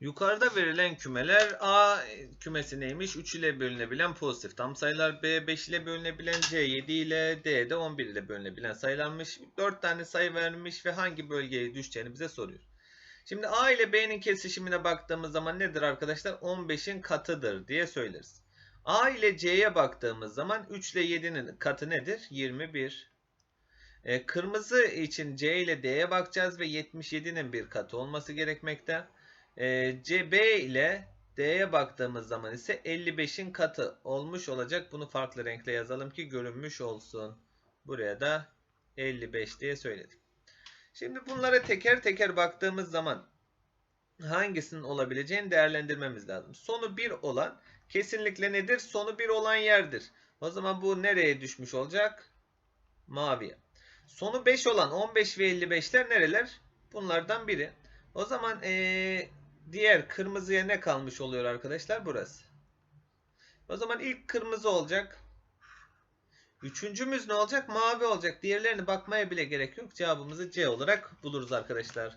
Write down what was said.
Yukarıda verilen kümeler A kümesi neymiş? 3 ile bölünebilen pozitif tam sayılar. B 5 ile bölünebilen C 7 ile D de 11 ile bölünebilen sayılarmış. 4 tane sayı vermiş ve hangi bölgeye düşeceğini bize soruyor. Şimdi A ile B'nin kesişimine baktığımız zaman nedir arkadaşlar? 15'in katıdır diye söyleriz. A ile C'ye baktığımız zaman 3 ile 7'nin katı nedir? 21. E, kırmızı için C ile D'ye bakacağız ve 77'nin bir katı olması gerekmekte. E, C, B ile D'ye baktığımız zaman ise 55'in katı olmuş olacak. Bunu farklı renkle yazalım ki görünmüş olsun. Buraya da 55 diye söyledik. Şimdi bunlara teker teker baktığımız zaman hangisinin olabileceğini değerlendirmemiz lazım. Sonu 1 olan kesinlikle nedir? Sonu 1 olan yerdir. O zaman bu nereye düşmüş olacak? Maviye. Sonu 5 olan 15 ve 55'ler nereler? Bunlardan biri. O zaman ee, diğer kırmızıya ne kalmış oluyor arkadaşlar? Burası. O zaman ilk kırmızı olacak. Üçüncümüz ne olacak? Mavi olacak. Diğerlerine bakmaya bile gerek yok. Cevabımızı C olarak buluruz arkadaşlar.